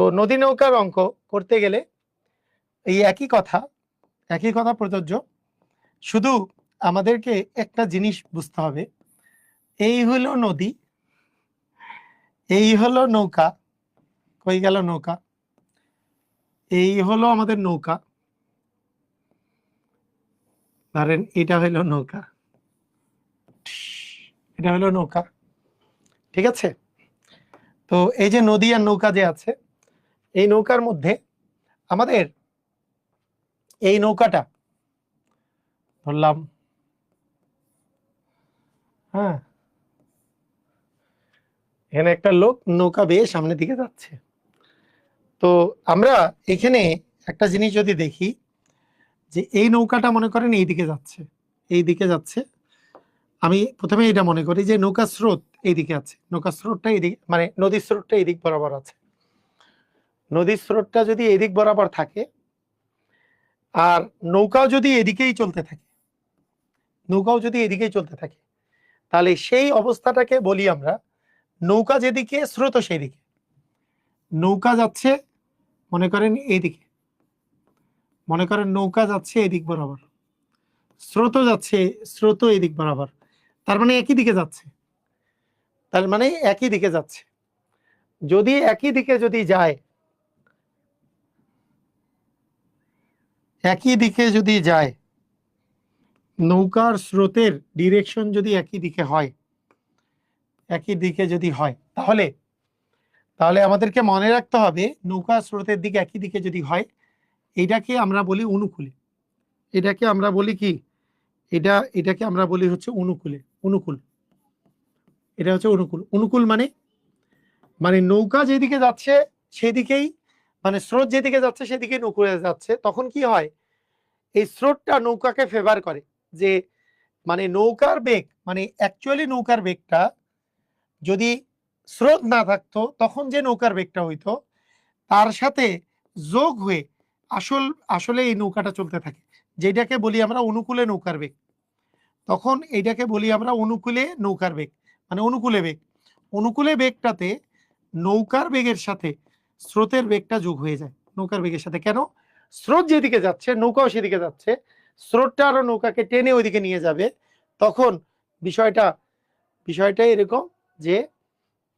তো নদী নৌকার অঙ্ক করতে গেলে এই একই কথা একই কথা প্রযোজ্য। শুধু আমাদেরকে একটা জিনিস বুঝতে হবে, এই হলো নদী, এই হলো নৌকা, কই গেল নৌকা? এই হলো আমাদের নৌকা। ধরেন এটা হলো নৌকা। এটা হলো নৌকা। ঠিক আছে? তো এই যে নদী আর নৌকা যে আছে এই নৌকার মধ্যে আমাদের এই নৌকাটা ধরলাম হ্যাঁ এখানে একটা লোক নৌকা বেয়ে সামনের দিকে যাচ্ছে। তো আমরা এখানে একটা জিনিস যদি দেখি যে এই নৌকাটা মনে করেন এই দিকে যাচ্ছে, এই দিকে যাচ্ছে। আমি প্রথমে এটা মনে করি যে নৌকা স্রোত এই দিকে আছে নৌকা স্রোতটা এদিকে মানে নদীর স্রোতটা এদিক বরাবর আছে। নদীর স্রোতটা যদি এদিক বরাবর থাকে, আর নৌকাও যদি এদিকেই চলতে থাকে, নৌকাও যদি এদিকেই চলতে থাকে, তাহলে সেই অবস্থাটাকে বলি আমরা নৌকা যেদিকে, স্রোত সেই দিকে নৌকা যাচ্ছে, মনে করেন এইদিকে। মনে করেন নৌকা যাচ্ছে এদিক বরাবর। স্রোত যাচ্ছে স্রোত এদিক বরাবর। তার মানে একই দিকে যাচ্ছে। তার মানে একই দিকে যাচ্ছে। যদি একই দিকে যদি যায় একই দিকে যদি যায়, নৌকার স্রোতের ডিরেকশন যদি একই দিকে হয়, একই দিকে যদি হয়, তাহলে তাহলে আমাদেরকে মনে রাখতে হবে নৌকা স্রোতের দিকে একই দিকে যদি হয়, এটাকে আমরা বলি অনুকূলে। এটাকে আমরা বলি কি? এটা, এটাকে আমরা বলি হচ্ছে অনুকূলে, অনুকূল। এটা হচ্ছে অনুকূল। অনুকূল মানে মানে নৌকা যেদিকে যাচ্ছে, সেদিকেই মানে স্রোত যেদিকে যাচ্ছে, সেদিকে নৌকা যাচ্ছে। তখন কি হয়? এই স্রোতটা নৌকাকে ফেভার করে যে মানে নৌকার বেগ মানে অ্যাকচুয়ালি নৌকার বেগটা যদি স্রোত না থাকতো, তখন যে নৌকার বেগটা হইতো, তার সাথে যোগ হয়ে আসল, আসলে এই নৌকাটা চলতে থাকে। যেটাকে বলি আমরা অনুকূলে নৌকার বেগ। তখন এইটাকে বলি আমরা অনুকূলে নৌকার বেগ মানে অনুকূলে বেগ। অনুকূলে বেগটাতে নৌকার বেগের সাথে স্রোতের বেগটা যোগ হয়ে যায় নৌকার বেগের সাথে। কেন? স্রোত যেদিকে যাচ্ছে, নৌকাও সেদিকে যাচ্ছে। স্রোতটা আরও নৌকাকে টেনে ওইদিকে নিয়ে যাবে। তখন বিষয়টা বিষয়টা এরকম যে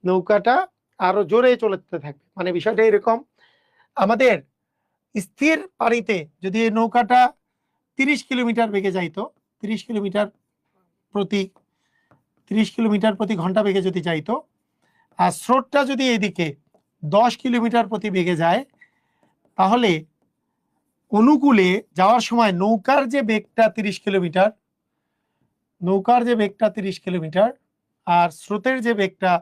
নৌকাটা আরও জোরে চলতে থাকবে। মানে বিষয়টা এরকম, আমাদের স্থির পানিতে যদি এই নৌকাটা তিরিশ কিলোমিটার বেগে যাইতো, তিরিশ কিলোমিটার প্রতি, তিরিশ কিলোমিটার প্রতি ঘণ্টা বেগে যদি যাইতো, আর স্রোতটা যদি এদিকে দশ কিলোমিটার প্রতি বেগে যায়, তাহলে অনুকূলে যাওয়ার সময় নৌকার যে বেগটা তিরিশ কিলোমিটার, নৌকার যে বেগটা তিরিশ কিলোমিটার আর স্রোতের যে বেগটা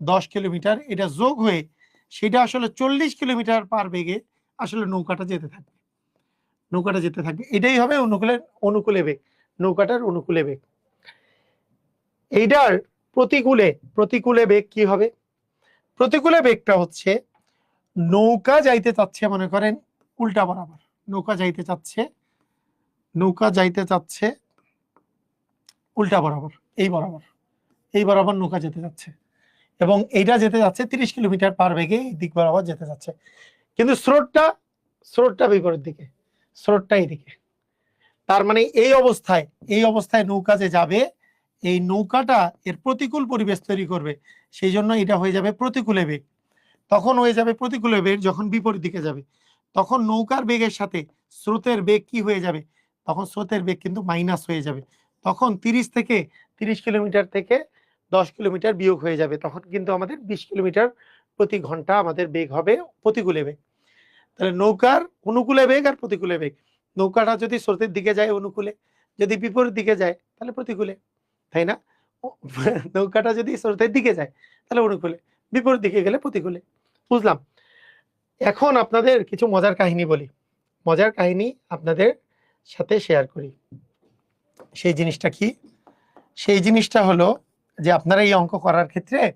দশ কিলোমিটার, এটা যোগ হয়ে সেটা আসলে চল্লিশ কিলোমিটার পার বেগে আসলে নৌকাটা যেতে থাকবে। নৌকাটা যেতে থাকবে। এটাই হবে অনুকূলের অনুকূলে বেগ। নৌকাটার অনুকূলে বেগ। এইটার প্রতিকূলে প্রতিকূলে বেগ কি হবে? প্রতিকূলে বেগটা হচ্ছে, নৌকা যাইতে চাচ্ছে মনে করেন, উল্টা বরাবর। নৌকা যাইতে চাচ্ছে, নৌকা যাইতে চাচ্ছে, উল্টা বরাবর, এই বরাবর। এই বরাবর নৌকা যেতে যাচ্ছে। এবং এইটা যেতে যাচ্ছে তিরিশ কিলোমিটার পার বেগে এই দিক বরাবর যেতে যাচ্ছে। কিন্তু স্রোতটা স্রোতটা বিপরীত দিকে, স্রোতটা এইদিকে। তার মানে এই অবস্থায় এই অবস্থায় নৌকা যে যাবে এই নৌকাটা এর প্রতিকূল পরিবেশ তৈরি করবে। সেই জন্য এটা হয়ে যাবে প্রতিকূলে বেগ। তখন হয়ে যাবে প্রতিকূলে বেগ যখন বিপরীত দিকে যাবে। তখন নৌকার বেগের সাথে স্রোতের বেগ কি হয়ে যাবে? তখন স্রোতের বেগ কিন্তু মাইনাস হয়ে যাবে। তখন তিরিশ থেকে তিরিশ কিলোমিটার থেকে দশ কিলোমিটার বিয়োগ হয়ে যাবে। তখন কিন্তু আমাদের বিশ কিলোমিটার প্রতি ঘণ্টা আমাদের বেগ হবে প্রতিকূলে বেগ। তাহলে নৌকার অনুকূলে বেগ আর প্রতিকূলে বেগ। নৌকাটা যদি স্রোতের দিকে যায় অনুকূলে, যদি বিপরীত দিকে যায় তাহলে প্রতিকূলে। তাই না? নৌকাটা যদি স্রোতের দিকে যায়, তাহলে অনুকূলে। বিপরীত দিকে গেলে প্রতিকূলে। বুঝলাম। এখন আপনাদের কিছু মজার কাহিনী বলি। মজার কাহিনী আপনাদের সাথে শেয়ার করি। সেই জিনিসটা কি? সেই জিনিসটা হলো যে আপনারা এই অঙ্ক করার ক্ষেত্রে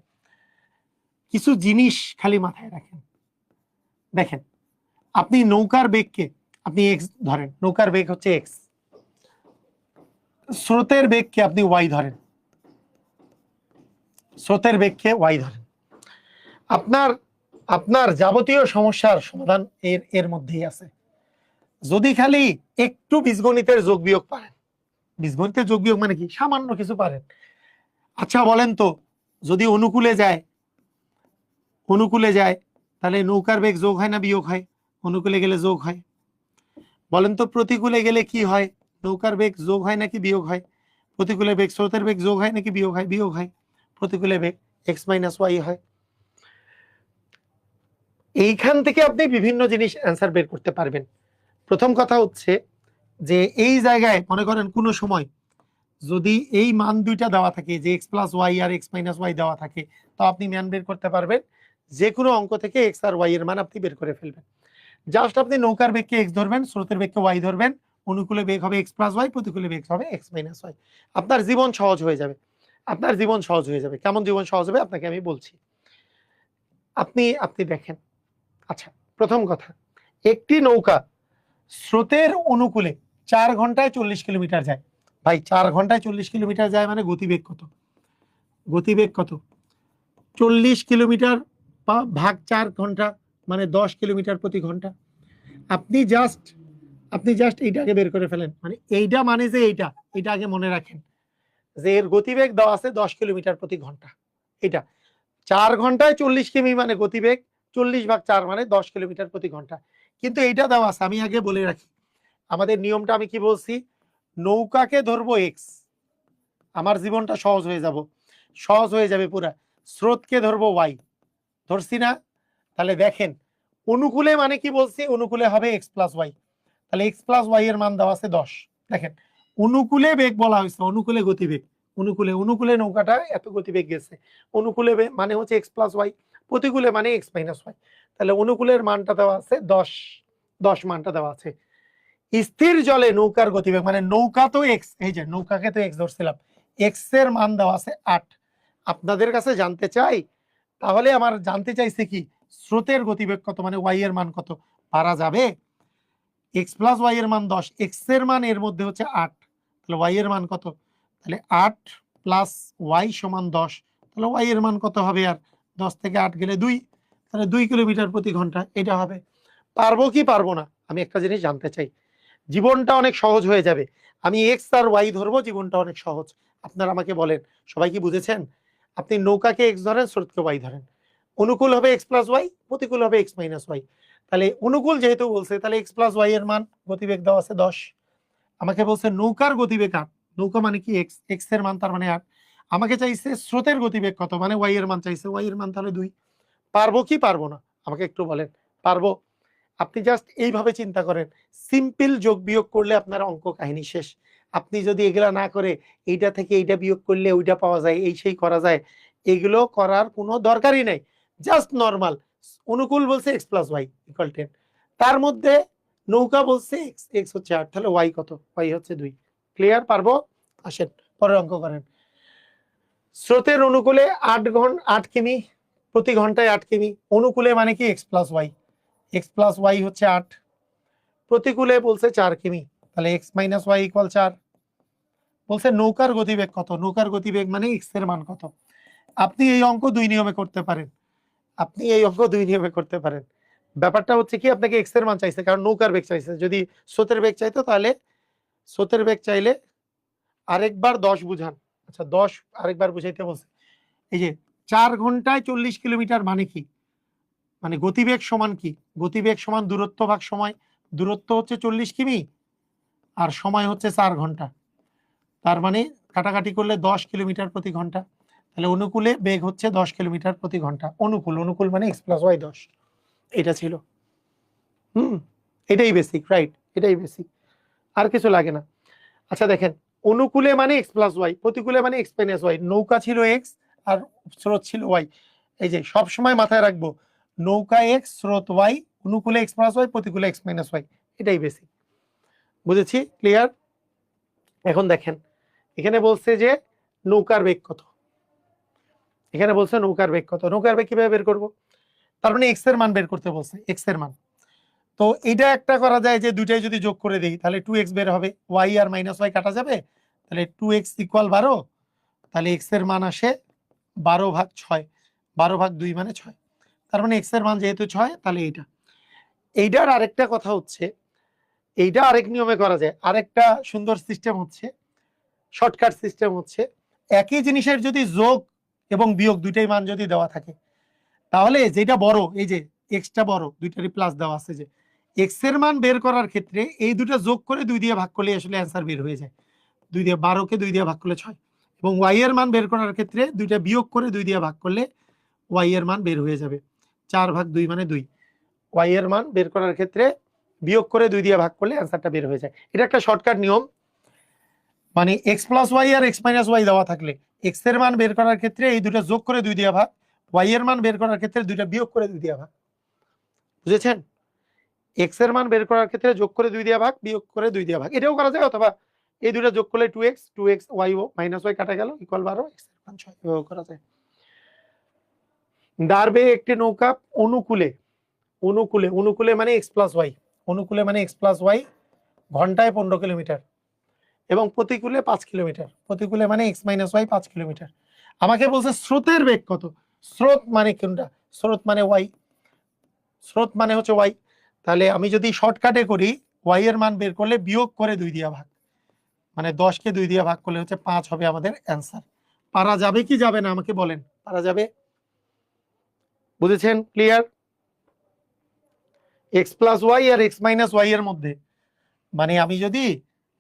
কিছু জিনিস খালি মাথায় রাখেন। দেখেন, আপনি নৌকার বেগকে, আপনি এক্স ধরেন, নৌকার বেগ হচ্ছে এক্স স্রোতের বেগকে আপনি ওয়াই ধরেন। স্রোতের বেগকে ওয়াই ধরেন। আপনার আপনার যাবতীয় সমস্যার সমাধান এর এর মধ্যেই আছে। যদি খালি একটু বীজগণিতের যোগ বিয়োগ পারেন। বীজগণিতের যোগ বিয়োগ মানে কি? সামান্য কিছু পারেন। আচ্ছা বলেন তো, যদি অনুকূলে যায় অনুকূলে যায়, তাহলে নৌকার বেগ যোগ হয় না বিয়োগ হয়? অনুকূলে গেলে যোগ হয়। বলেন তো, প্রতিকূলে গেলে কি হয়? নৌকার বেগ যোগ হয় নাকি বিয়োগ হয়? প্রতিকূলে বেগ স্রোতের বেগ যোগ হয় নাকি বিয়োগ হয়? বিয়োগ হয়। প্রতিকূলে বেগ এক্স মাইনাস ওয়াই হয়। এইখান থেকে আপনি বিভিন্ন জিনিস অ্যান্সার বের করতে পারবেন। প্রথম কথা হচ্ছে যে এই জায়গায় মনে করেন কোনো সময় যদি এই মান দুইটা দেওয়া থাকে, যে এক্স প্লাস ওয়াই আর এক্স মাইনাস ওয়াই দেওয়া থাকে, তো আপনি ম্যান বের করতে পারবেন। যে কোনো অঙ্ক থেকে এক্স আর ওয়াই এর মান আপনি বের করে ফেলবেন। জাস্ট আপনি নৌকার বেগকে এক্স ধরবেন, স্রোতের বেগকে ওয়াই ধরবেন। অনুকূলে বেগ হবে এক্স প্লাস ওয়াই প্রতিকূলে বেগ হবে এক্স মাইনাস ওয়াই আপনার জীবন সহজ হয়ে যাবে। আপনার জীবন সহজ হয়ে যাবে। কেমন জীবন সহজ হবে আপনাকে আমি বলছি। আপনি আপনি দেখেন। আচ্ছা প্রথম কথা। একটি নৌকা স্রোতের অনুকূলে চার ঘন্টায় চল্লিশ কিলোমিটার যায়। ভাই, চার ঘন্টায় চল্লিশ কিলোমিটার যায় মানে গতিবেগ কত? গতিবেগ কত? চল্লিশ কিলোমিটার ভাগ চার ঘণ্টা মানে দশ কিলোমিটার প্রতি ঘণ্টা। আপনি জাস্ট আপনি জাস্ট এইটাকে বের করে ফেলেন। মানে এইটা মানে যে এইটা, এটা আগে মনে রাখেন। যে এর গতিবেগ দেওয়া আছে দশ কিলোমিটার প্রতি ঘণ্টা। এটা চার ঘন্টায় চল্লিশ কিমি মানে গতিবেগ, চল্লিশ ভাগ চার মানে দশ কিলোমিটার প্রতি ঘণ্টা। কিন্তু এইটা দেওয়া আছে, আমি আগে বলে রাখি। আমাদের নিয়মটা আমি কি বলছি? নৌকাকে ধরবো এক্স আমার জীবনটা সহজ হয়ে যাব। সহজ হয়ে যাবে পুরা। স্রোতকে ধরবো ওয়াই ধরছি না? তাহলে দেখেন, অনুকূলে মানে কি বলছি? অনুকূলে হবে এক্স প্লাস ওয়াই তাহলে এক্স প্লাস ওয়াই এর মান দেওয়া আছে দশ। দেখেন, অনুকূলে বেগ বলা হয়েছে, অনুকূলে গতিবেগ। অনুকূলে অনুকূলে নৌকাটা এত গতিবেগ গেছে। অনুকূলে মানে হচ্ছে এক্স প্লাস ওয়াই প্রতিকূলে মানে এক্স মাইনাস ওয়াই তাহলে অনুকূলের মানটা দেওয়া আছে দশ। দশ মানটা দেওয়া আছে। স্থির জলে নৌকার গতিবেগ মানে নৌকা তো এক্স এই যে নৌকাকে তো এক্স ধরছিলাম এক্সের মান দেওয়া আছে আট। আপনাদের কাছে জানতে চাই, তাহলে আমার জানতে চাইছে কি, স্রোতের গতিবেগ কত মানে ওয়াই এর মান কত, পারা যাবে? এক্স প্লাস ওয়াই এর মান দশ এক্সের মান এর মধ্যে হচ্ছে আট। তাহলে ওয়াই এর মান কত? তাহলে আট প্লাস ওয়াই সমান দশ। তাহলে ওয়াই এর মান কত হবে আর? দশ থেকে আট গেলে দুই। তাহলে দুই কিলোমিটার প্রতি ঘণ্টা এটা হবে। পারব কি পারব না? আমি একটা জিনিস জানতে চাই। জীবনটা অনেক সহজ হয়ে যাবে। আমি এক্স আর ওয়াই ধরবো, জীবনটা অনেক সহজ। আপনারা আমাকে বলেন। সবাই কি বুঝেছেন? আপনি নৌকাকে এক্স ধরেন, স্রোতকে ওয়াই ধরেন। অনুকূল হবে এক্স প্লাস ওয়াই প্রতিকূল হবে এক্স মাইনাস ওয়াই তাহলে অনুকূল যেহেতু বলছে, তাহলে এক্স প্লাস ওয়াই এর মান গতিবেগ দেওয়া আছে দশ। আমাকে বলছে নৌকার গতিবেগ আট। নৌকা মানে কি? এক্স এক্সের মান তার মানে আট। আমাকে চাইছে স্রোতের গতিবেগ কত? মানে ওয়াই এর মান চাইছে ওয়াই এর মান তাহলে দুই। পারব কি পারব না? আমাকে একটু বলেন। পারব। আপনি জাস্ট এইভাবে চিন্তা করেন। সিম্পল যোগ বিয়োগ করলে আপনার অঙ্ক কাহিনী শেষ। আপনি যদি এগুলা না করে এইটা থেকে এইটা বিয়োগ করলে ওইটা পাওয়া যায়, এই সেই করা যায়। এগুলো করার কোনো দরকারই নাই। জাস্ট নর্মাল অনুকূল বলছে x plus y equal ten তার মধ্যে নৌকা বলছে এক্স এক্স হচ্ছে আট, তাহলে ওয়াই কত? ওয়াই হচ্ছে দুই। ক্লিয়ার পারব? আসেন, পরের অঙ্ক করেন। স্রোতের অনুকূলে আট ঘণ্টা আট কিমি, প্রতি ঘন্টায় আট কিমি। অনুকূলে মানে কি? X plus y x plus y হচ্ছে আট। প্রতিকূলে বলছে চার কিমি। তাহলে এক্স মাইনাস ওয়াই ইকুয়াল চার। বলছে নৌকার গতিবেগ কত? নৌকার গতিবেগ মানে এক্সের মান কত? আপনি এই অঙ্ক দুই নিয়মে করতে পারেন। আপনি এই অঙ্ক দুই নিয়মে করতে পারেন। ব্যাপারটা হচ্ছে কি, আপনাকে এক্সের মান চাইছে কারণ নৌকার বেগ চাইছে যদি স্রোতের বেগ চাইতো তাহলে স্রোতের বেগ চাইলে আরেকবার দশ বুঝান। আচ্ছা দশ আরেকবার বুঝাইতে বলছে। এই যে চার ঘন্টায় চল্লিশ কিলোমিটার মানে কি? মানে গতিবেগ সমান কি? গতিবেগ সমান দূরত্ব ভাগ সময়। দূরত্ব হচ্ছে চল্লিশ কিমি, আর সময় হচ্ছে চার ঘণ্টা। তার মানে কাটাকাটি করলে দশ কিলোমিটার প্রতি ঘণ্টা। তাহলে অনুকূলে বেগ হচ্ছে দশ কিলোমিটার প্রতি ঘণ্টা। অনুকূল অনুকূল মানে এক্স প্লাস ওয়াই দশ। এটা ছিল। হুম, এটাই বেসিক রাইট এটাই বেসিক আর কিছু লাগে না। আচ্ছা দেখেন, অনুকূলে মানে এক্স প্লাস ওয়াই প্রতিকূলে মানে এক্স মাইনাস ওয়াই নৌকা ছিল এক্স আর স্রোত ছিল ওয়াই এই যে, সব সময় মাথায় রাখব, নৌকা এক্স স্রোত ওয়াই অনুকূলে এক্স প্লাস ওয়াই প্রতিকূলে এক্স মাইনাস ওয়াই এটাই বেসিক বুঝেছি? ক্লিয়ার এখন দেখেন, এখানে বলছে যে, নৌকার বেগ কত? এখানে বলছে নৌকার বেগ কত? নৌকার বেগ কীভাবে বের করব? তার মানে এক্সের মান বের করতে বলছে এক্সের মান। তো এটা একটা করা যায় যে দুইটাই যদি যোগ করে দেই, তাহলে টু এক্স বের হবে। ওয়াই আর মাইনাস ওয়াই কাটা যাবে, তাহলে টু এক্স ইকুয়াল বারো, তাহলে এক্সের মান আসে বারো ভাগ ছয়। বারো ভাগ দুই মানে ছয়। তার মানে এক্সের মান যেহেতু ছয়, তাহলে এইটা। এইটার আরেকটা কথা হচ্ছে, এইটা আরেক নিয়মে করা যায়। আরেকটা সুন্দর সিস্টেম হচ্ছে শর্টকাট সিস্টেম হচ্ছে। একই জিনিসের যদি যোগ এবং বিয়োগ দুইটাই মান যদি দেওয়া থাকে। তাহলে যেটা বড়, এই যে এক্সটা বড়, দুইটারই প্লাস দেওয়া আছে যে এক্সের মান বের করার ক্ষেত্রে এই দুটো যোগ করে দুই দিয়ে ভাগ করলে আসলে অ্যান্সার বের হয়ে যায়। দুই দিয়ে বারোকে দুই দিয়ে ভাগ করলে ছয়। এবং ওয়াই এর মান বের করার ক্ষেত্রে দুইটা বিয়োগ করে দুই দিয়ে ভাগ করলে ওয়াই এর মান বের হয়ে যাবে। চার ভাগ দুই মানে দুই। ওয়াই এর মান বের করার ক্ষেত্রে বিয়োগ করে দুই দিয়ে ভাগ করলে অ্যান্সারটা বের হয়ে যায়। এটা একটা শর্টকাট নিয়ম। মানে এক্স প্লাস ওয়াই আর এক্স মাইনাস ওয়াই দেওয়া থাকলে এক্সের মান বের করার ক্ষেত্রে এই দুটো যোগ করে দুই দিয়ে ভাগ ওয়াই এর মান বের করার ক্ষেত্রে দুইটা বিয়োগ করে দুই দিয়ে ভাগ। বুঝেছেন? এক্সের মান বের করার ক্ষেত্রে যোগ করে দুই দিয়ে ভাগ, বিয়োগ করে দুই দিয়ে ভাগ। এটাও করা যায়, অথবা এই দুটো যোগ করলে two x two x y ও মাইনাস ওয়াই কাটা গেল ইকুয়াল বারো এক্সের মান ছয় করা যায়। দাঁড়বে একটি নৌকা অনুকূলে অনুকূলে অনুকূলে মানে এক্স প্লাস ওয়াই অনুকূলে মানে এক্স প্লাস ওয়াই ঘন্টায় পনেরো কিলোমিটার। এবং প্রতিকূলে পাঁচ কিলোমিটার। প্রতিকূলে মানে এক্স মাইনাস ওয়াই পাঁচ কিলোমিটার। আমাকে বলছে স্রোতের বেগ কত? স্রোত মানে কোনটা? স্রোত মানে ওয়াই স্রোত মানে হচ্ছে ওয়াই তাহলে আমি যদি শর্টকাটে করি ওয়াই এর মান বের করলে বিয়োগ করে দুই দিয়া ভাগ। মানে দশকে দুই দিয়া ভাগ করলে হচ্ছে পাঁচ হবে আমাদের অ্যান্সার পারা যাবে কি যাবে না আমাকে বলেন। পারা যাবে? বুঝেছেন? ক্লিয়ার এক্স প্লাস ওয়াই আর এক্স মাইনাস ওয়াই এর মধ্যে। মানে আমি যদি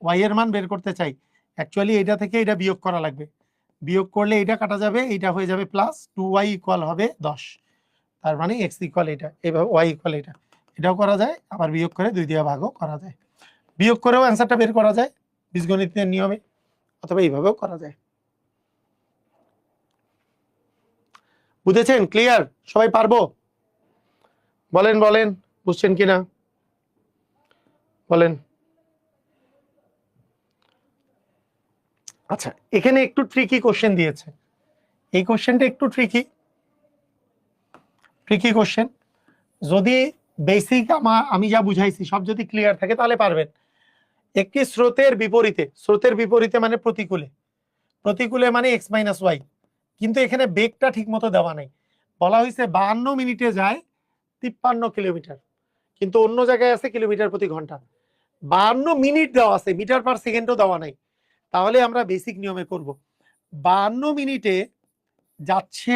ওয়াই এর মান বের করতে চাই। অ্যাকচুয়ালি এটা থেকে এটা বিয়োগ করা লাগবে। বিয়োগ করলে এটা কাটা যাবে এটা হয়ে যাবে প্লাস টু ওয়াই ইকুয়াল হবে দশ। তার মানে এক্স ইকুয়াল এটা এভাবে ওয়াই ইকুয়াল এটা এটাও করা যায়, আবার বিয়োগ করে দুই দিয়ে ভাগও করা যায়। বিয়োগ করেও অ্যান্সারটা বের করা যায়, বীজগণিতের নিয়মে, অথবা এইভাবেও করা যায়। বুঝেছেন? ক্লিয়ার সবাই পারব? বলেন বলেন, বুঝছেন কিনা? বলেন। আচ্ছা এখানে একটু ট্রিকি কোশ্চেন দিয়েছে। এই কোশ্চেনটা একটু ট্রিকি ট্রিকি কোশ্চেন যদি বেসিক আমা, আমি যা বুঝাইছি, সব যদি ক্লিয়ার থাকে তাহলে পারবেন। একটি স্রোতের বিপরীতে স্রোতের বিপরীতে মানে প্রতিকূলে। প্রতিকূলে মানে এক্স মাইনাস ওয়াই কিন্তু এখানে বেগটা ঠিক মতো দেওয়া নেই। বলা হয়েছে বাহান্ন মিনিটে যায় তিপ্পান্ন কিলোমিটার। কিন্তু অন্য জায়গায় আছে কিলোমিটার প্রতি ঘণ্টা। বাহান্ন মিনিট দেওয়া আছে, মিটার পার সেকেন্ডও দেওয়া নাই। তাহলে আমরা বেসিক নিয়মে করব। বাহান্ন মিনিটে যাচ্ছে,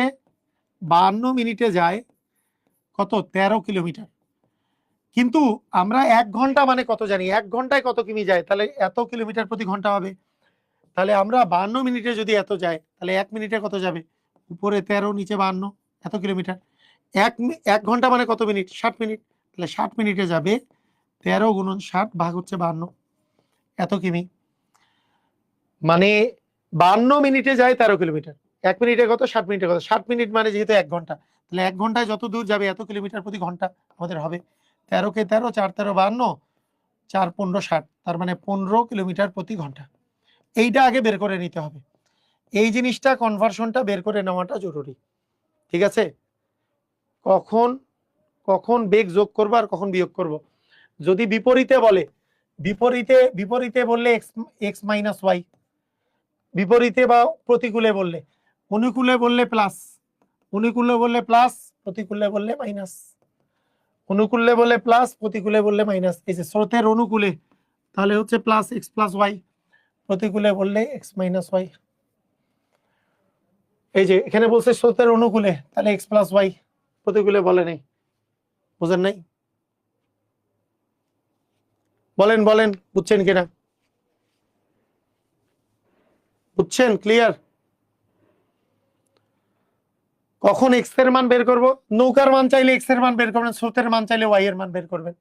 বাহান্ন মিনিটে যায় কত? তেরো কিলোমিটার। কিন্তু আমরা এক ঘণ্টা মানে কত জানি? এক ঘন্টায় কত কিমি যায়? তাহলে এত কিলোমিটার প্রতি ঘণ্টা হবে। তাহলে আমরা বাহান্ন মিনিটে যদি এত যায়, তাহলে এক মিনিটে কত যাবে? উপরে তেরো, নিচে বাহান্ন, এত কিলোমিটার। এক এক ঘণ্টা মানে কত মিনিট? ষাট মিনিট। তাহলে ষাট মিনিটে যাবে তেরো গুণন ষাট ভাগ হচ্ছে বাহান্ন। এত কিমি। মানে বান্ন মিনিটে যায় তেরো কিলোমিটার। এক মিনিটে কত? ষাট মিনিটে কত? ষাট মিনিট মানে যেহেতু এক ঘণ্টা। তাহলে এক ঘন্টায় যত দূর যাবে, এত কিলোমিটার প্রতি ঘণ্টা আমাদের হবে। তেরোকে তেরো, চার তেরো বান্ন, চার পনেরো ষাট, তার মানে পনেরো কিলোমিটার প্রতি ঘণ্টা। এইটা আগে বের করে নিতে হবে। এই জিনিসটা কনভার্সনটা বের করে নেওয়াটা জরুরি। ঠিক আছে? কখন কখন বেগ যোগ করব আর কখন বিয়োগ করব? যদি বিপরীতে বলে, বিপরীতে বিপরীতে বললে এক্স এক্স মাইনাস ওয়াই বিপরীতে বা প্রতিকূলে বললে। অনুকূলে বললে প্লাস অনুকূলে বললে প্লাস প্রতিকূলে বললে মাইনাস অনুকূলে বললে প্লাস প্রতিকূলে বললে মাইনাস এই যে স্রোতের অনুকূলে, তাহলে হচ্ছে প্লাস এক্স প্লাস ওয়াই প্রতিকূলে বললে এক্স মাইনাস ওয়াই এই যে এখানে বলছে স্রোতের অনুকূলে, তাহলে এক্স প্লাস ওয়াই প্রতিকূলে বলে নেই। বুঝেন নাই? বলেন বলেন, বুঝছেন কিনা? বুঝছেন? ক্লিয়ার কখন এক্সের মান বের করব? নৌকার মান চাইলে এক্সের মান বের করবেন, স্রোতের মান চাইলে ওয়াই এর মান বের করবেন।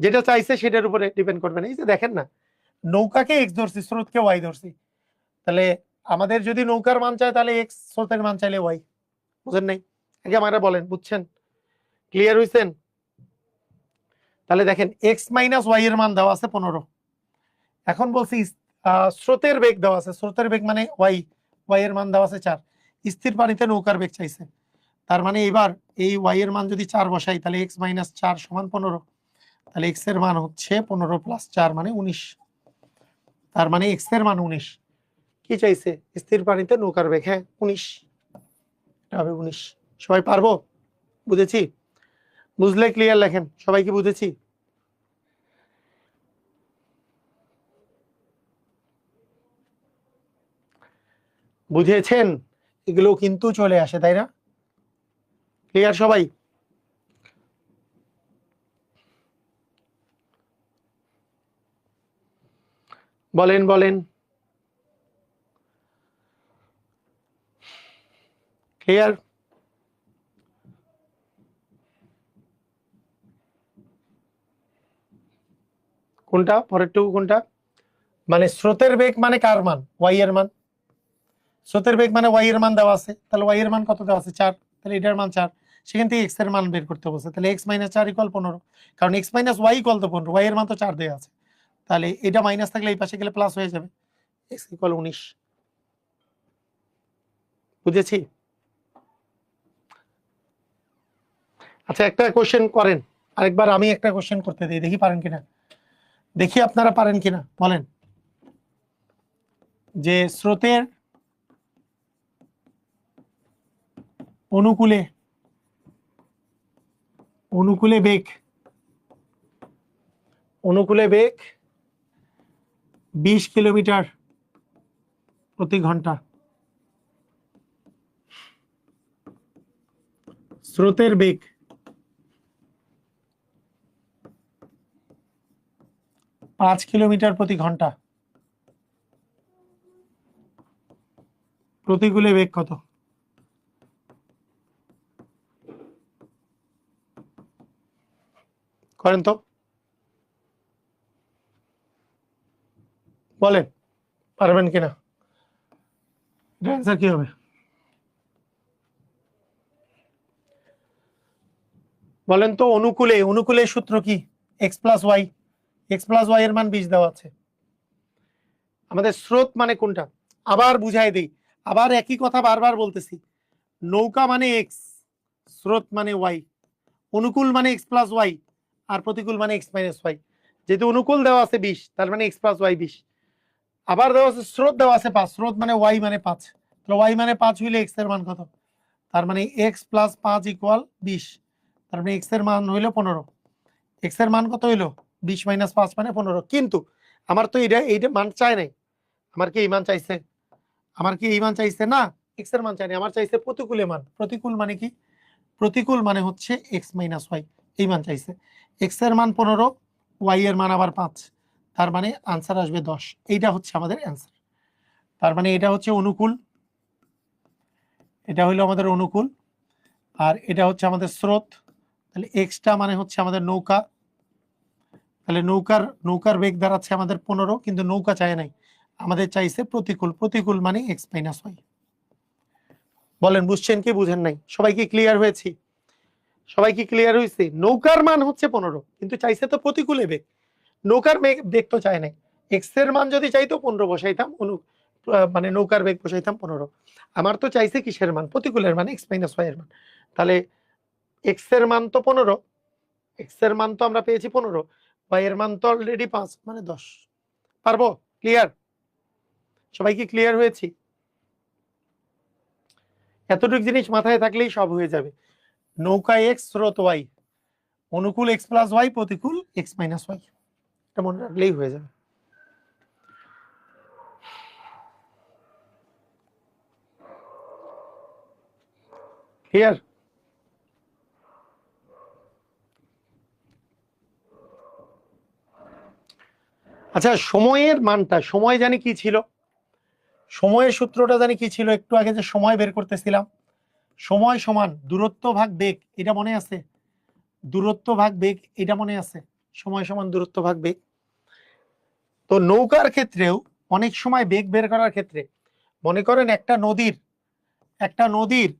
যেটা চাইছে সেটার উপরে ডিপেন্ড করবেন এই যে দেখেন না, নৌকাকে এক্স ধরছি, স্রোতকে ওয়াই ধরছি। তাহলে আমাদের যদি নৌকার মান চায়, তাহলে এক্স স্রোতের মান চাইলে ওয়াই বুঝেন নাই? আগে আমারা বলেন, বুঝছেন? ক্লিয়ার হইছেন? তাহলে দেখেন এক্স মাইনাস ওয়াই এর মান দেওয়া আছে পনেরো। এখন বলছি স্রোতের বেগ দেওয়া আছে। স্রোতের বেগ মানে ওয়াই। ওয়াই এর মান দেওয়া আছে চার। স্থির পানিতে নৌকার বেগ চাইছে। তার মানে এবার এই ওয়াই এর মান যদি চার বসাই, তাহলে এক্স মাইনাস চার সমান পনেরো। তাহলে এক্সের মান হচ্ছে পনেরো প্লাস চার মানে উনিশ। তার মানে এক্সের মান উনিশ। কি চাইছে? স্থির পানিতে নৌকার বেগ হ্যাঁ উনিশ। এটা হবে উনিশ। সবাই পারব? বুঝেছি? বুঝলে ক্লিয়ার লেখেন? সবাই কি বুঝেছি? বুঝেছেন? এগুলো কিন্তু চলে আসে, তাই না? ক্লিয়ার সবাই? বলেন বলেন। ক্লিয়ার কোনটা? পরেরটুকু কোনটা? মানে স্রোতের বেগ মানে কার মান? ওয়াই এর মান? স্রোতের বেগ মানে ওয়াই এর মান দেওয়া আছে, তাহলে ওয়াই এর মান কত দেওয়া আছে? চার। তাহলে এটার মান চার। সেখান থেকে এক্সের মান বের করতে বলছে। তাহলে এক্স মাইনাস চার ইকুয়াল পনেরো। কারণ এক্স মাইনাস ওয়াই ইকুয়াল তো পনেরো। ওয়াই এর মান তো চার দেওয়া আছে। তাহলে এটা মাইনাস থাকলে এই পাশে গেলে প্লাস হয়ে যাবে। এক্স ইকুয়াল উনিশ। বুঝেছি? আচ্ছা একটা কোশ্চেন করেন। আরেকবার আমি একটা কোশ্চেন করতে দিই। দেখি পারেন কিনা। দেখি আপনারা পারেন কিনা। বলেন। যে স্রোতের অনুকূলে অনুকূলে বেগ। অনুকূলে বেগ? বিশ কিলোমিটার প্রতি ঘণ্টা। স্রোতের বেগ। পাঁচ কিলোমিটার প্রতি ঘণ্টা। প্রতিকূলে বেগ কত? করেন তো। বলেন, পারবেন কিনা অ্যান্সার কি হবে? বলেন তো, অনুকূলে অনুকূলে সূত্র কি? X plus y x plus y এর মান বিশ দেওয়া আছে। আমাদের স্রোত মানে কোনটা? আবার বুঝাই দিই। আবার একই কথা বারবার বলতেছি। নৌকা মানে এক্স স্রোত মানে ওয়াই অনুকূল মানে এক্স প্লাস ওয়াই আর প্রতিকূল মানে এক্স মাইনাস ওয়াই যেহেতু অনুকূল দেওয়া আছে বিশ, তার মানে এক্স প্লাস ওয়াই বিশ। আবার দেওয়া আছে স্রোত দেওয়া আছে পাঁচ, স্রোত মানে ওয়াই মানে পাঁচ। তাহলে ওয়াই মানে পাঁচ হইলে এক্সের মান কত? তার মানে এক্স প্লাস পাঁচ ইকুয়াল বিশ। তার মানে এক্সের মান হইল পনেরো। এক্সের মান কত হইল? বিশ মাইনাস পাঁচ মানে পনেরো। কিন্তু আমার তো এটা এইটা মান চাই নাই। আমার কি এই মান চাইছে? আমার কি এই মান চাইছে? না এক্সের মান চাই নাই। আমার চাইছে প্রতিকূলে মান। প্রতিকূল মানে কি? প্রতিকূল মানে হচ্ছে এক্স মাইনাস ওয়াই এই মান চাইছে। এক্সের মান পনেরো ওয়াই এর মান আবার পাঁচ। তার মানে আনসার আসবে দশ। এইটা হচ্ছে আমাদের অ্যান্সার তার মানে এটা হচ্ছে অনুকূল। এটা হলো আমাদের অনুকূল। আর এটা হচ্ছে আমাদের স্রোত। তাহলে এক্সটা মানে হচ্ছে আমাদের নৌকা। তাহলে নৌকার নৌকার বেগ দাঁড়াচ্ছে আমাদের পনেরো, কিন্তু নৌকা চায় নাই। আমাদের চাইছে প্রতিকূল। প্রতিকূল মানে এক্স মাইনাস ওয়াই বলেন, বুঝছেন কি, বুঝেন নাই? সবাইকে ক্লিয়ার হয়েছি? সবাই কি ক্লিয়ার হয়েছে নৌকার মান হচ্ছে পনেরো, কিন্তু চাইছে তো প্রতিকূলে বেগ। নৌকার বেগ তো চায় নাই। এক্সের মান যদি চাইতো পনেরো বসাইতাম, অনু মানে নৌকার বেগ বসাইতাম পনেরো। আমার তো চাইছে কিসের মান? প্রতিকূলের মান এক্স মাইনাস ওয়াই এর মান। তাহলে এক্সের মান তো পনেরো এক্সের মান তো আমরা পেয়েছি পনেরো ওয়াই এর মান তো অলরেডি পাঁচ মানে দশ। পারব? ক্লিয়ার সবাই কি ক্লিয়ার হয়েছি? এতটুকু জিনিস মাথায় থাকলেই সব হয়ে যাবে। নৌকা এক্স স্রোত ওয়াই অনুকূল এক্স প্লাস ওয়াই প্রতিকূল এক্স মাইনাস ওয়াই এটা মনে রাখলেই হয়ে যাবে। ক্লিয়ার আচ্ছা সময়ের মানটা, সময় জানি কি ছিল? সময়ের সূত্রটা জানি কি ছিল? একটু আগে যে সময় বের করতেছিলাম। সময় সমান, দূরত্ব ভাগ বেগ, এটা মনে আছে? দূরত্ব ভাগ বেগ, এটা মনে আছে? সময় সমান, দূরত্ব ভাগ বেগ। তো নৌকার ক্ষেত্রেও অনেক সময় বেগ বের করার ক্ষেত্রে, মনে করেন একটা নদীর একটা নদীর,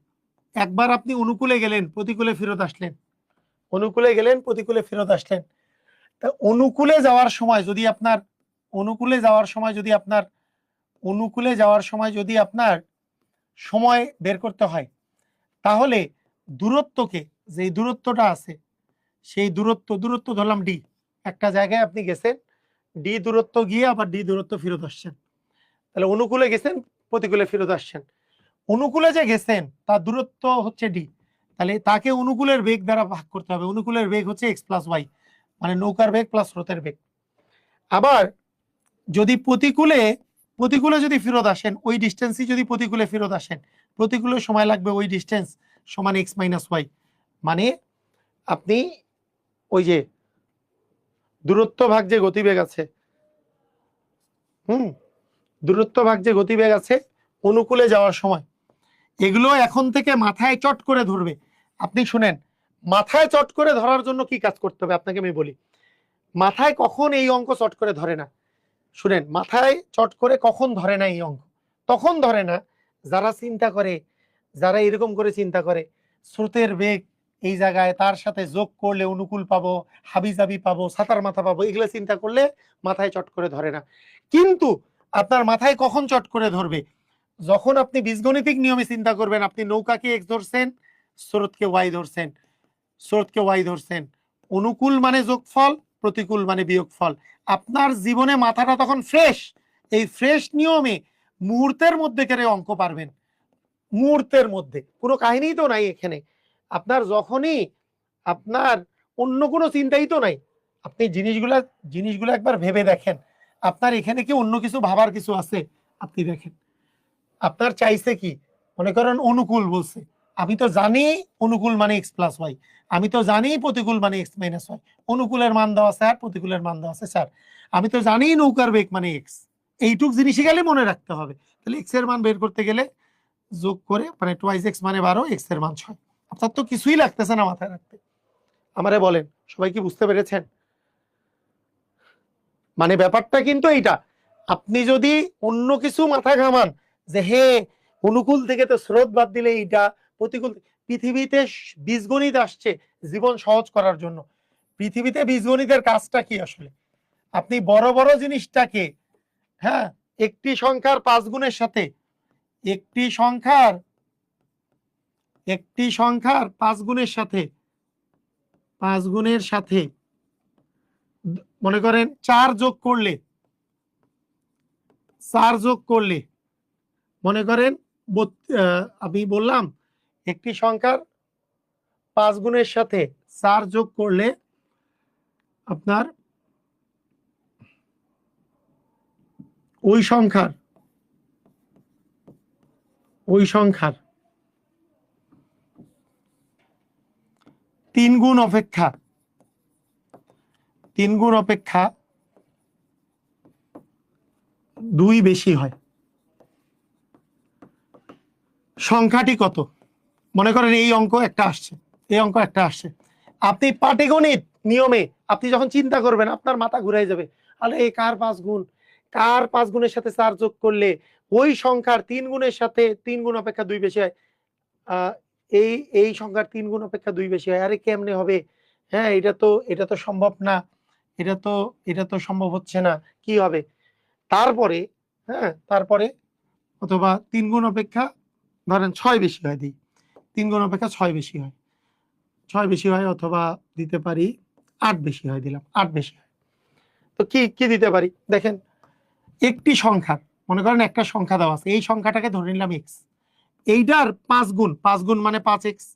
একবার আপনি অনুকূলে গেলেন, প্রতিকূলে ফেরত আসলেন। অনুকূলে গেলেন, প্রতিকূলে ফেরত আসলেন। তা অনুকূলে যাওয়ার সময় যদি আপনার, অনুকূলে যাওয়ার সময় যদি আপনার, অনুকূলে যাওয়ার সময় যদি আপনার সময় বের করতে হয় তাহলে দূরত্বকে যে দূরত্বটা আছে, সেই দূরত্ব দূরত্ব ধরলাম ডি একটা জায়গায় আপনি গেছেন ডি দূরত্ব গিয়ে আবার ডি দূরত্ব ফেরত আসছেন। তাহলে অনুকূলে গেছেন, প্রতিকূলে ফেরত আসছেন। অনুকূলে যে গেছেন, তার দূরত্ব হচ্ছে ডি তাহলে তাকে অনুকূলের বেগ দ্বারা ভাগ করতে হবে। অনুকূলের বেগ হচ্ছে এক্স প্লাস ওয়াই মানে নৌকার বেগ প্লাস স্রোতের বেগ। আবার যদি প্রতিকূলে প্রতিকূলে যদি ফেরত আসেন, ওই ডিস্টেন্সই যদি প্রতিকূলে ফেরত আসেন, প্রতিকূলে সময় লাগবে ওই ডিস্টেন্স সমান এক্স মাইনাস ওয়াই মানে আপনি ওই যে দূরত্ব ভাগ যে গতিবেগ আছে, হুম, দূরত্ব ভাগ যে গতিবেগ আছে, অনুকূলে যাওয়ার সময়। এগুলো এখন থেকে মাথায় চট করে ধরবে। আপনি শুনেন, মাথায় চট করে ধরার জন্য কি কাজ করতে হবে? আপনাকে আমি বলি, মাথায় কখন এই অঙ্ক চট করে ধরে না। শুনেন, মাথায় চট করে কখন ধরে না এই অঙ্ক? তখন ধরে না, যারা চিন্তা করে, যারা এরকম করে চিন্তা করে, স্রোতের বেগ এই জায়গায় তার সাথে যোগ করলে অনুকূল পাবো, হাবিজাবি পাবো, সাতার মাথা পাবো, এগুলো চিন্তা করলে মাথায় চট করে ধরে না। কিন্তু আপনার মাথায় কখন চট করে ধরবে? যখন আপনি বীজগণিতিক নিয়মে চিন্তা করবেন, আপনি নৌকাকে এক্স ধরছেন, স্রোতকে ওয়াই ধরছেন, স্রোতকে ওয়াই ধরছেন। অনুকূল মানে যোগফল প্রতিকূল মানে বিয়োগ ফল আপনার জীবনে মাথাটা তখন ফ্রেশ এই ফ্রেশ নিয়মে মুহূর্তের মধ্যে কেড়ে অঙ্ক পারবেন? মুহূর্তের মধ্যে। কোনো কাহিনী তো নাই এখানে। আপনার যখনই আপনার অন্য কোনো চিন্তাই তো নাই। আপনি জিনিসগুলা, জিনিসগুলো একবার ভেবে দেখেন। আপনার এখানে কি অন্য কিছু ভাবার কিছু আছে? আপনি দেখেন। আপনার চাইছে কি? মনে করেন অনুকূল বলছে। আমি তো জানি অনুকূল মানে এক্স প্লাস ওয়াই আমি তো জানি প্রতিকূল মানে এক্স মাইনাস ওয়াই অনুকূলের মান দেওয়া স্যার প্রতিকূলের মান দেওয়া আছে স্যার আমি তো জানি নৌকার বেগ মানে এক্স এইটুক জিনিসই গেলে মনে রাখতে হবে। তাহলে এক্সের মান বের করতে গেলে যোগ করে মানে টোয়াইস এক্স মানে বারো এক্সের মান ছয়। আপনার তো কিছুই লাগতেছে না মাথায় রাখতে। আমারে বলেন, সবাই কি বুঝতে পেরেছেন? মানে ব্যাপারটা কিন্তু এইটা। আপনি যদি অন্য কিছু মাথা ঘামান যে হে, অনুকূল থেকে তো স্রোত বাদ দিলে এইটা প্রতিকূল পৃথিবীতে বীজগণিত আসছে জীবন সহজ করার জন্য। পৃথিবীতে বীজগণিতের কাজটা কি আসলে? আপনি বড় বড় জিনিসটাকে হ্যাঁ একটি সংখ্যার পাঁচ গুণের সাথে, একটি সংখ্যার একটি সংখ্যার পাঁচ গুণের সাথে, পাঁচ গুণের সাথে, মনে করেন চার যোগ করলে, চার যোগ করলে, মনে করেন আমি বললাম একটি সংখ্যার পাঁচ গুণের সাথে চার যোগ করলে আপনার ওই সংখ্যার ওই সংখ্যার তিন গুণ অপেক্ষা, তিন গুণ অপেক্ষা দুই বেশি হয়। সংখ্যাটি কত? মনে করেন এই অঙ্ক একটা আসছে, এই অঙ্ক একটা আসছে। আপনি পাটিগণিত নিয়মে আপনি যখন চিন্তা করবেন, আপনার মাথা ঘুরাই যাবে। আরে কার পাঁচ গুণ? কার পাঁচ গুণের সাথে চার যোগ করলে ওই সংখ্যার তিন গুণের সাথে তিন গুণ অপেক্ষা দুই বেশি হয়? এই এই সংখ্যার তিন গুণ অপেক্ষা দুই বেশি হয়। আরে কেমনে হবে? হ্যাঁ এটা তো এটা তো সম্ভব না। এটা তো এটা তো সম্ভব হচ্ছে না। কি হবে? তারপরে হ্যাঁ তারপরে অথবা তিন গুণ অপেক্ষা ধরেন ছয় বেশি হয়, দিই। তিন গুণ অপেক্ষা ছয় বেশি হয়। ছয় বেশি হয় অথবা দিতে পারি আট বেশি হয়, দিলাম আট বেশি হয়। তো কি কি দিতে পারি? দেখেন, একটি সংখ্যা, মনে করেন একটা সংখ্যা দেওয়া আছে, এই সংখ্যাটাকে ধরে নিলাম এক্স এইটার পাঁচ গুণ পাঁচ গুণ মানে পাঁচ এক্স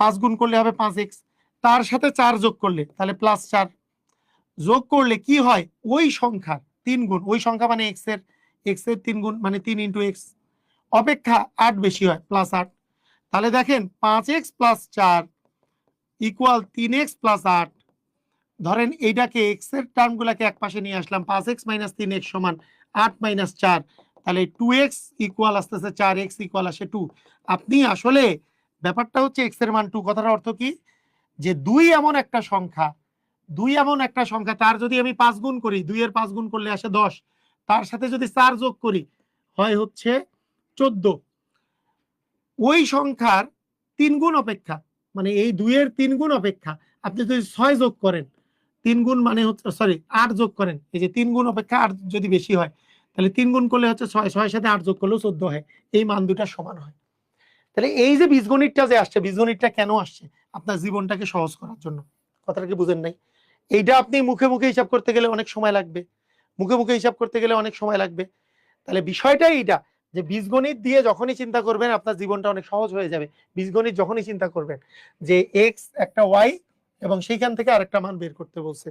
পাঁচ গুণ করলে হবে পাঁচ এক্স তার সাথে চার যোগ করলে, তাহলে প্লাস চার। যোগ করলে কি হয়? ওই সংখ্যা, তিন গুণ, ওই সংখ্যা মানে এক্সের এক্সের তিন গুণ মানে তিন ইন্টু এক্স অপেক্ষা আট বেশি হয় প্লাস আট। তাহলে দেখেন পাঁচ এক্স প্লাস চার ইকুয়াল তিন এক্স প্লাস আট। ধরেন এইটাকে এক্সের টার্মগুলোকে এক পাশে নিয়ে আসলাম, পাঁচ এক্স মাইনাস তিন এক্স সমান আট মাইনাস চার। তাহলে টু এক্স ইকুয়াল আসতেছে, চার এক্স ইকুয়াল আসে টু আপনি আসলে ব্যাপারটা হচ্ছে এক্সের মান টু কথার অর্থ কি? যে দুই এমন একটা সংখ্যা, দুই এমন একটা সংখ্যা, তার যদি আমি পাঁচ গুণ করি, দুই এর পাঁচ গুণ করলে আসে দশ। তার সাথে যদি চার যোগ করি, হয় হচ্ছে চোদ্দ। ওই সংখ্যার তিন গুণ অপেক্ষা মানে এই দুইয়ের তিন গুণ অপেক্ষা, আপনি যদি ছয় যোগ করেন, তিন গুণ মানে হচ্ছে সরি আট যোগ করেন, এই যে তিন গুণ অপেক্ষা আট যদি বেশি হয়, তাহলে তিন গুণ করলে হচ্ছে ছয়, ছয়ের সাথে আট যোগ করলেও চোদ্দ হয়, এই মান দুটা সমান হয়। তাহলে এই যে বীজগণিতটা যে আসছে, বীজগণিতটা কেন আসছে? আপনার জীবনটাকে সহজ করার জন্য, কথাটা কি বুঝেন নাই? এইটা আপনি মুখে মুখে হিসাব করতে গেলে অনেক সময় লাগবে, মুখে মুখে হিসাব করতে গেলে অনেক সময় লাগবে। তাহলে বিষয়টা এইটা যে বীজগণিত দিয়ে যখনই চিন্তা করবেন, আপনার জীবনটা অনেক সহজ হয়ে যাবে। বীজগণিত যখনই চিন্তা করবেন যে এক্স একটা ওয়াই এবং সেইখান থেকে আরেকটা মান বের করতে বলছে।